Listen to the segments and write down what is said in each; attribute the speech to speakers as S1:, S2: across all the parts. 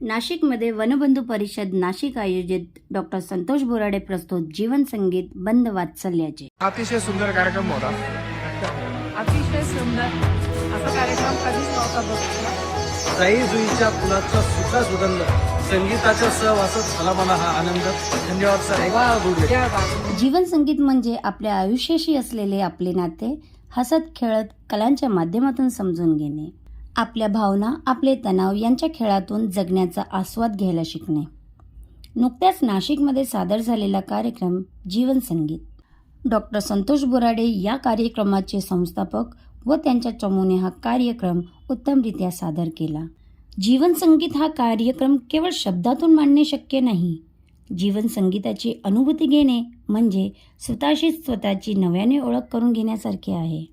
S1: नाशिकमध्ये वनबंधू परिषद नाशिक आयोजित डॉक्टर संतोष बोराडे प्रस्तुत जीवन संगीत बंद वात्सल्याचे.
S2: अतिशय सुंदर कार्यक्रम होता.
S3: अतिशय सुंदर. असा कार्यक्रम कधीच नव्हता बघितला
S4: जाई जुईच्या फुलाचा सुद्धा सुगंध. संगीताच्या सहवासात झाला मला हा आनंद. धन्यवाद
S1: जीवन संगीत म्हणजे आपल्या आयुष्याशी असलेले आपले नाते हसत खेळत कलांच्या माध्यमातून समजून घेणे. आपल्या भावना आपले तणाव यांच्या खेळातून जगण्याचा आस्वाद घ्यायला शिकणे. नुकत्याच नाशिकमध्ये सादर झालेला कार्यक्रम जीवन संगीत डॉक्टर संतोष बोराडे या कार्यक्रमाचे संस्थापक व त्यांच्या चमूने हा कार्यक्रम उत्तमरित्या सादर केला. जीवन संगीत हा कार्यक्रम केवळ शब्दातून मांडणे शक्य नाही. जीवन संगीताची अनुभूती घेणे म्हणजे स्वतःशीच स्वतःची नव्याने ओळख करून घेण्यासारखे आहे.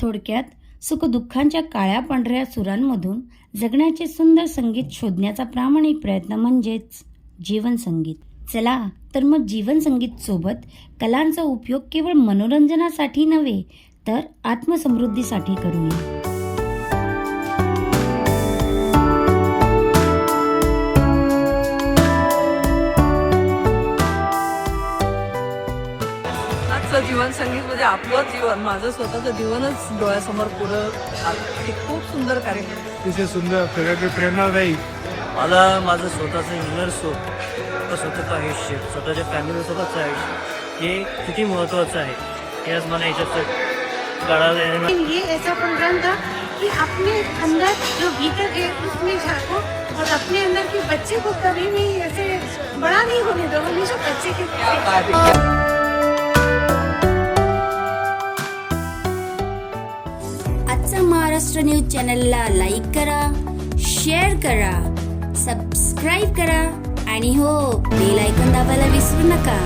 S1: थोडक्यात सुखदुःखांच्या काळ्या पांढऱ्या सुरांमधून जगण्याचे सुंदर संगीत शोधण्याचा प्रामाणिक प्रयत्न म्हणजेच जीवन संगीत चला तर मग जीवन संगीत सोबत कलांचा उपयोग केवळ मनोरंजनासाठी नव्हे तर आत्मसमृद्धीसाठी करूया.
S3: आजचं जीवन संगीत म्हणजे आपलं जीवन माझं स्वतःचं जीवनच डोळ्यासमोर पुढं आलं. हे खूप सुंदर कार्यक्रम
S2: अतिशय सुंदर प्रेर- प्रेरणादायी.
S4: मला माझं स्वतःचं इनर सुख स्वतःचं आयुष्य स्वतःच्या फॅमिलीसोबतचं आयुष्य हे किती महत्त्वाचं आहे हे आज मला याच्यात कळालं आहे.
S5: लेकिन ये ऐसा प्रोग्राम था कि अपने अंदर जो भीतर है उसमें झांको और अपने अंदर के बच्चे को कभी भी ऐसे बड़ा नहीं होने दो हमेशा बच्चे के
S1: आजचा महाराष्ट्र न्यूज चॅनलला लाईक करा शेअर करा सबस्क्राईब करा आणि हो बेल ऐकून दाबायला विसरू नका.